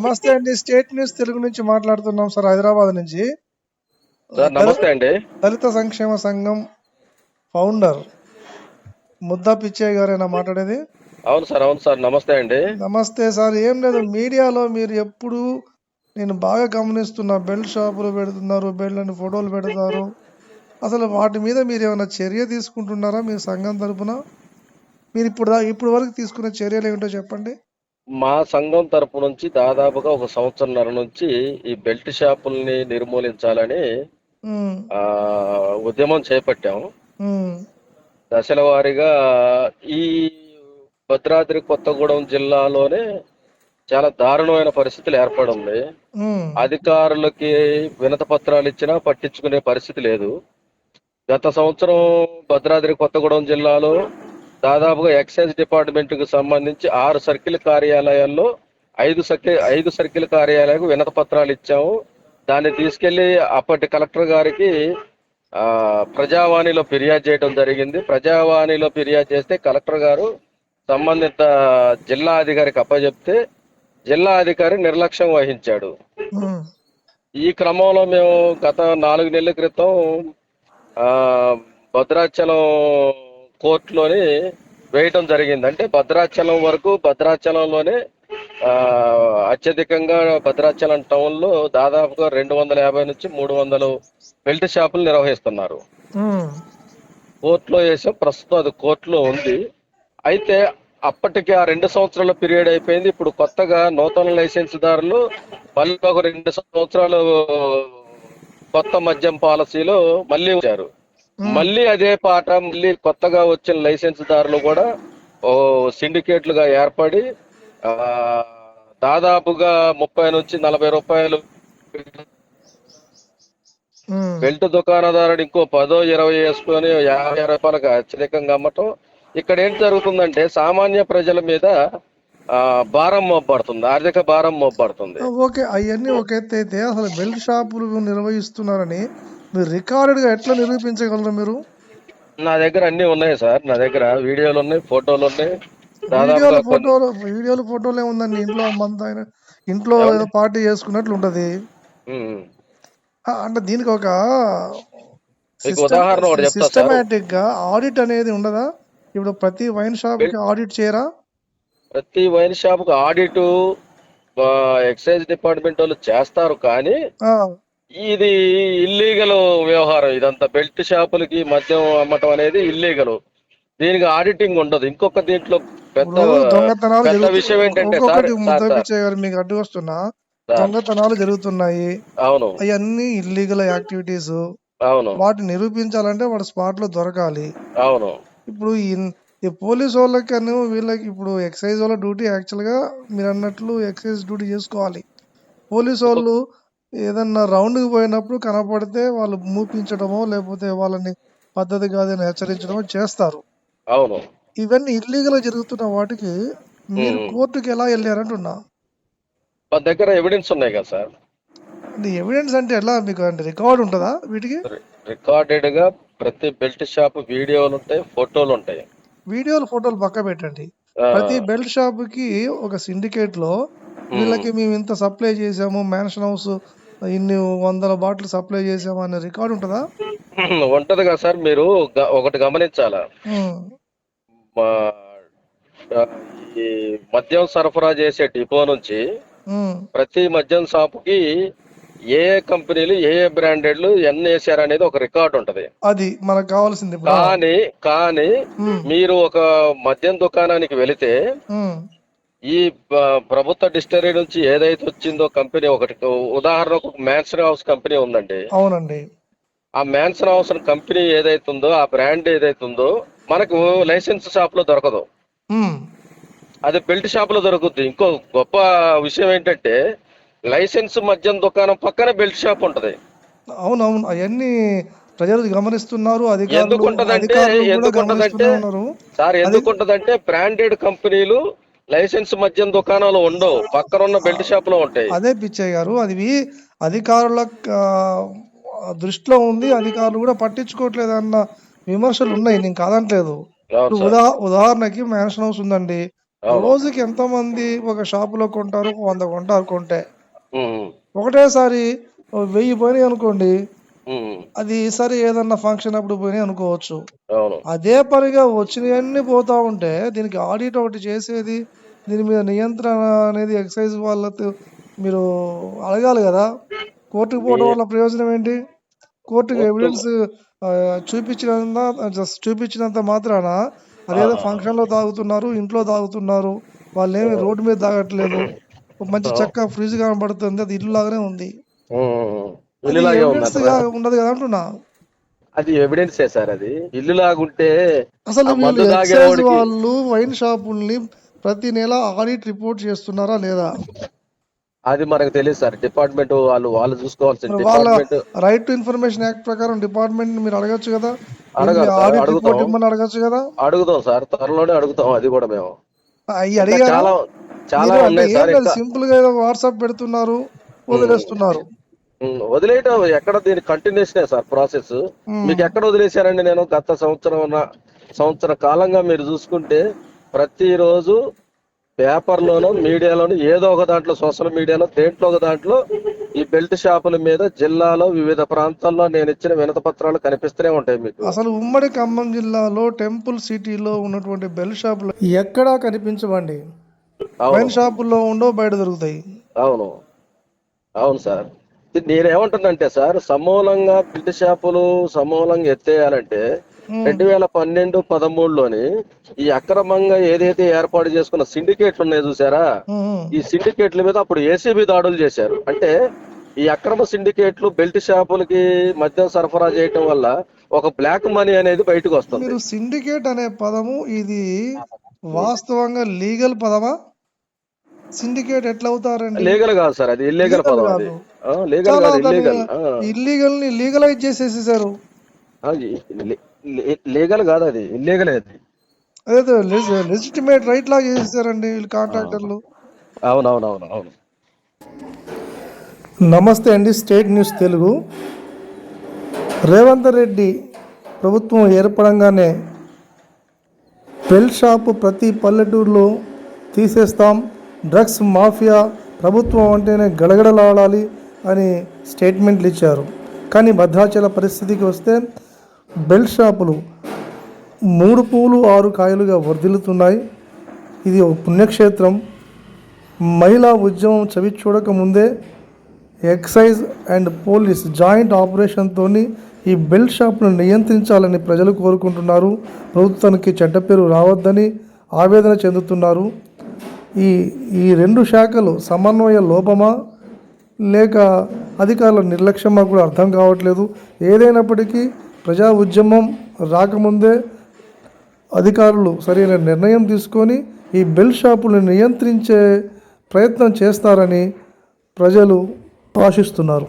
నమస్తే అండి. State news Telugu నుంచి మాట్లాడుతున్నాం సార్ హైదరాబాద్ నుంచి. సార్ నమస్తే అండి. దళిత సంక్షేమ సంఘం ఫౌండర్ ముద్దా పిచ్చయ్య గారేనా మాట్లాడేది? అవును సార్ అవును సార్ నమస్తే అండి. నమస్తే సార్. ఏం లేదు మీడియాలో మీరు ఎప్పుడు నేను బాగా గమనిస్తున్నా. బెల్ట్ షాపులు పెడుతున్నారు బెల్ట్ అని ఫోటోలు పెడతారు అసలు వాటి మీద మీరు ఏమైనా చర్య తీసుకుంటున్నారా మీ సంఘం తరపున? మీరు ఇప్పుడు ఇప్పుడు వరకు తీసుకున్న చర్యలు ఏమిటో చెప్పండి. మా సంఘం తరపు నుంచి దాదాపుగా ఒక సంవత్సరంన్నర నుంచి ఈ బెల్ట్ షాపుల్ని నిర్మూలించాలని ఆ, ఉద్యమం చేపట్టాము. దశల వారీగా ఈ భద్రాద్రి కొత్తగూడెం జిల్లాలోనే చాలా దారుణమైన పరిస్థితులు ఏర్పడింది అధికారులకి వినత పత్రాలు ఇచ్చినా పట్టించుకునే పరిస్థితి లేదు. గత సంవత్సరం భద్రాద్రి కొత్తగూడెం జిల్లాలో దాదాపుగా ఎక్సైజ్ డిపార్ట్మెంట్కు సంబంధించి ఆరు సర్కిల్ కార్యాలయాల్లో ఐదు సర్కిల్ ఐదు సర్కిల్ కార్యాలయాలకు వినత పత్రాలు ఇచ్చాము. దాన్ని తీసుకెళ్ళి అప్పటి కలెక్టర్ గారికి ఆ ప్రజావాణిలో ఫిర్యాదు చేయడం జరిగింది. ప్రజావాణిలో ఫిర్యాదు చేస్తే కలెక్టర్ గారు సంబంధిత జిల్లా అధికారికి అప్పచెప్తే జిల్లా అధికారి నిర్లక్ష్యం వహించాడు. ఈ క్రమంలో మేము గత నాలుగు నెలల క్రితం ఆ, భద్రాచలం కోర్టులోని వేయటం జరిగింది. అంటే భద్రాచలం వరకు భద్రాచలంలోనే అత్యధికంగా భద్రాచలం టౌన్లో దాదాపుగా రెండు వందల యాభై నుంచి మూడు వందలు బెల్ట్ షాపులు నిర్వహిస్తున్నారు. కోర్టులో వేసాం. ప్రస్తుతం అది కోర్టులో ఉంది. అయితే అప్పటికి ఆ రెండు సంవత్సరాల పీరియడ్ అయిపోయింది. ఇప్పుడు కొత్తగా నూతన లైసెన్స్ దారులు మళ్ళీ ఒక రెండు సంవత్సరాలు కొత్త మద్యం పాలసీలో మళ్ళీ వచ్చారు. మళ్ళీ అదే పాట మళ్ళీ కొత్తగా వచ్చిన లైసెన్స్ దారులు కూడా ఓ సిండికేట్లుగా ఏర్పడి ఆ, దాదాపుగా ముప్పై నుంచి నలభై రూపాయలు. బెల్ట్ దుకాణదారుడు ఇంకో పదో ఇరవై వేసుకొని యాభై రూపాయలకు అత్యధికంగా అమ్మటం. ఇక్కడ ఏంటి జరుగుతుందంటే సామాన్య ప్రజల మీద ఆ, భారం మోపబడుతుంది ఆర్థిక భారం మోపబడుతుంది. ఓకే అవన్నీ ఒక ఎత్తు అయితే అసలు బెల్ట్ షాపులు నిర్వహిస్తున్నారని మీరు రికార్డెడ్గా ఎట్లా నిరూపించగలరు మీరు? నా దగ్గర అన్ని ఉన్నాయి సార్. నా దగ్గర వీడియోలు ఉన్నాయి ఫోటోలు ఉన్నాయి. వీడియోలు ఫోటోలు వీడియోలు ఫోటోలు ఏముందండి ఇంట్లో మంత ఆయన ఇంట్లో ఏదో పార్టీ చేసుకున్నట్లు ఉంటది అంటే దీనికి ఒక సిస్టమేటిక్గా ఆడిట్ అనేది ఉండదా? ఇప్పుడు ప్రతి వైన్ షాప్కి ఆడిట్ చేయరా? ప్రతి వైన్ షాప్కు ఆడిట్ ఎక్సైజ్ డిపార్ట్మెంట్ వాళ్ళు చేస్తారు కానీ ఇది ఇల్లీగల్ వ్యవహారం. ఇదంతా బెల్ట్ షాపులకి మద్యం అమ్మటం అనేది ఇల్లీగల్ దీనికి ఆడిటింగ్ ఉండదు. ఇంకొక దీంట్లో పెద్ద పెద్ద విషయం ఏంటంటే మీకు అడ్డు వస్తున్నా? దొంగతనాలు జరుగుతున్నాయి. అవును. అవన్నీ ఇల్లీగల్ యాక్టివిటీస్ అవును. వాటిని నిరూపించాలంటే వాడు స్పాట్లో దొరకాలి. అవును. ఇప్పుడు ఈ- పోలీస్ వాళ్ళకను వీళ్ళకి ఇప్పుడు ఎక్సైజ్ వాళ్ళ డ్యూటీ యాక్చువల్గా మీరు అన్నట్లు ఎక్సైజ్ డ్యూటీ చేసుకోవాలి. పోలీస్ వాళ్ళు ఏదన్నా రౌండ్కి పోయినప్పుడు కనపడితే వాళ్ళు మూపించడమో లేకపోతే వాళ్ళని పద్ధతి కాదని హెచ్చరించడమో చేస్తారు. అవును. ఇవన్నీ ఇల్లీగల్ జరుగుతున్న వాటికి మీరు. కోర్టుకి ఎలా వెళ్ళారంటున్నా? మా దగ్గర ఎవిడెన్స్ ఉన్నాయి కదా సార్. ఎవిడెన్స్ అంటే ఎలా? మీకు అంటే రికార్డ్ ఉంటుందా వీటికి? రికార్డెడ్గా ప్రతి బెల్ట్ షాప్ వీడియోలు ఉంటాయి ఫోటోలు ఉంటాయి. వీడియోలు ఫోటోలు పక్క పెట్టండి. ప్రతి బెల్ట్ షాప్కి ఒక సిండికేట్లో వీళ్ళకి మేము ఇంత సప్లై చేసాము మ్యాన్షన్ హౌస్ ఇన్ని వందల బాటిల్ సప్లై చేసాము అనే రికార్డ్ ఉంటుందా? ఉంటది కదా సార్ మీరు ఒకటి గమనించాలా? ఈ మద్యం సరఫరా చేసే డిపో నుంచి ప్రతి మద్యం షాపుకి ఏ ఏ కంపెనీలు ఏ ఏ బ్రాండెడ్లు ఎన్ని వేసారు అనేది ఒక రికార్డ్ ఉంటది. అది మనకు కావాల్సింది కానీ కానీ మీరు ఒక మద్యం దుకాణానికి వెళితే ఈ ప్రభుత్వ డిస్టరీ నుంచి ఏదైతే వచ్చిందో కంపెనీ ఒకటి ఉదాహరణకు మ్యాన్సన్ హౌస్ కంపెనీ ఉందండి. అవునండి. ఆ మ్యాన్సన్ హౌస్ కంపెనీ ఏదైతే ఉందో ఆ బ్రాండ్ ఏదైతే ఉందో మనకు లైసెన్స్ షాప్లో దొరకదు అది బెల్ట్ షాప్లో దొరుకుద్ది. ఇంకో గొప్ప విషయం ఏంటంటే లైసెన్స్ మద్యం దుకాణం పక్కన బెల్ట్ షాప్ ఉంటది. అవునవును. అవన్నీ ప్రజలు గమనిస్తున్నారు ఎందుకుంటదంటే- ఎందుకుంటదంటే- సార్ ఎందుకుంటదంటే బ్రాండెడ్ కంపెనీలు లైసెన్స్ మద్యం దుకాణాలు ఉండవు. పక్కన ఉన్న బెల్ట్ షాప్లో ఉంటాయి. అదే పిచ్చయ్య గారు అది అధికారుల దృష్టిలో ఉంది అధికారులు కూడా పట్టించుకోవట్లేదు అన్న విమర్శలు ఉన్నాయి. నేను కాదంటలేదు. ఉదా ఉదాహరణకి మ్యాన్షన్ హౌస్ ఉందండి. రోజుకి ఎంతమంది ఒక షాపులో కొంటారు వంద కొంటారు కొంటే. ఒకటేసారి వెయ్యి పోయినాయి అనుకోండి అది సరే ఏదన్నా ఫంక్షన్ అప్పుడు పోయినాయి అనుకోవచ్చు. అదే పనిగా వచ్చినవన్నీ పోతా ఉంటే దీనికి ఆడిట్ ఒకటి చేసేది దీని మీద నియంత్రణ అనేది ఎక్సైజ్ వాళ్ళతో మీరు అడగాలి కదా. కోర్టుకు పోవడం వల్ల ప్రయోజనం ఏంటి? కోర్టుకు కోర్టు ఎవిడెన్స్ చూపించినంత జస్ట్ చూపించినంత మాత్రాన అదేదో ఫంక్షన్లో తాగుతున్నారు ఇంట్లో తాగుతున్నారు వాళ్ళు ఏమి రోడ్డు మీద తాగట్లేదు. ఒక మంచి చక్క ఫ్రిడ్జ్ కనబడుతుంది అది ఇల్లు లాగానే ఉంది. ఉండదు కదా. అంటున్నా. అది ఎవిడెన్సే సార్ అది? ఇల్లు లాగుంటే అసలు వీళ్ళు వైన్ షాపుల్ని ప్రతి నెల ఆడిట్ రిపోర్ట్ చేస్తున్నారా లేదా? అది మనకు తెలియదు సార్. డిపార్ట్మెంట్ వాళ్ళు వాళ్ళు చూసుకోవాల్సిన department right to information act ప్రకారం డిపార్ట్మెంట్ మీరు అడగచ్చు కదా? అడుగుతాం. అడగచ్చు కదా? అడుగుతాం సార్. త్వరలోనే అడుగుతాం. అది కూడా మేము. చాలా చాలా సింపుల్గా వాట్సాప్ పెడుతున్నారు వదిలేస్తున్నారు. వదిలేయటం ఎక్కడ దీని కంటిన్యూషనే సార్ ప్రాసెస్. మీకు ఎక్కడ వదిలేశారండి నేను గత సంవత్సరం ఉన్న- సంవత్సర కాలంగా మీరు చూసుకుంటే ప్రతిరోజు పేపర్లోనూ మీడియాలోను ఏదో ఒక దాంట్లో సోషల్ మీడియాలో దేంట్లో ఒక దాంట్లో ఈ బెల్ట్ షాపుల మీద జిల్లాలో వివిధ ప్రాంతాల్లో నేను ఇచ్చిన వినత పత్రాలు కనిపిస్తూనే ఉంటాయి మీకు. అసలు ఉమ్మడి ఖమ్మం జిల్లాలో టెంపుల్ సిటీలో ఉన్నటువంటి బెల్ షాపులు ఎక్కడా కనిపించవండి. వైన్ షాపుల్లో ఉండో బయట దొరుకుతాయి. అవును. అవును సార్. ఇది నేనేమంటున్నంటే సార్ సమూలంగా బెల్ట్ షాపులు సమూలంగా ఎత్తేయాలంటే. రెండు వేల పన్నెండు పదమూడులోని ఈ అక్రమంగా ఏదైతే ఏర్పాటు చేసుకున్న సిండికేట్లు ఉన్నాయి చూసారా. ఈ సిండికేట్ల మీద అప్పుడు ఏసీబీ దాడులు చేశారు అంటే ఈ అక్రమ సిండికేట్లు బెల్ట్ షాపులకి మద్యం సరఫరా చేయటం వల్ల ఒక బ్లాక్ మనీ అనేది బయటకు వస్తుంది సిండికేట్ అనే పదము ఇది వాస్తవంగా లీగల్ పదమా సిండికేట్ ఎట్లా అవుతారండి లీగల్ కాదు సార్ అది ఇల్లీగల్ లీగల్ పదం అది. లీగల్ కాదు ఇల్లీగల్ ఇల్లీగల్ని లీగలైజ్ చేసేసేసారు లీగల్ కాదు అది ఇల్లీగల్ అది. అదే లెజిటిమేట్ రైట్ లాగా చేసేసారండి వీళ్ళు కాంట్రాక్టర్లు. అవునవునవును అవును. నమస్తే అండి స్టేట్ న్యూస్ తెలుగు. రేవంత్ రెడ్డి ప్రభుత్వం ఏర్పడంగానే బెల్ షాపు ప్రతి పల్లెటూరులో తీసేస్తాం. డ్రగ్స్ మాఫియా ప్రభుత్వం అంటేనే గడగడలాడాలి అని స్టేట్మెంట్లు ఇచ్చారు. కానీ భద్రాచల పరిస్థితికి వస్తే బెల్ షాపులు మూడు పూలు ఆరు కాయలుగా వర్ధిల్లుతున్నాయి. ఇది ఒక పుణ్యక్షేత్రం. మహిళా ఉద్యమం చవి చూడక ముందే ఎక్సైజ్ అండ్ పోలీస్ జాయింట్ ఆపరేషన్తో ఈ బెల్ట్ షాప్ను నియంత్రించాలని ప్రజలు కోరుకుంటున్నారు. ప్రభుత్వానికి చెడ్డ పేరు రావద్దని ఆవేదన చెందుతున్నారు. ఈ ఈ రెండు శాఖలు సమన్వయ లోపమా లేక అధికారుల నిర్లక్ష్యమా కూడా అర్థం కావట్లేదు. ఏదైనప్పటికీ ప్రజా ఉద్యమం రాకముందే అధికారులు సరైన నిర్ణయం తీసుకొని ఈ బెల్ షాపులను నియంత్రించే ప్రయత్నం చేస్తారని ప్రజలు ఆశిస్తున్నారు.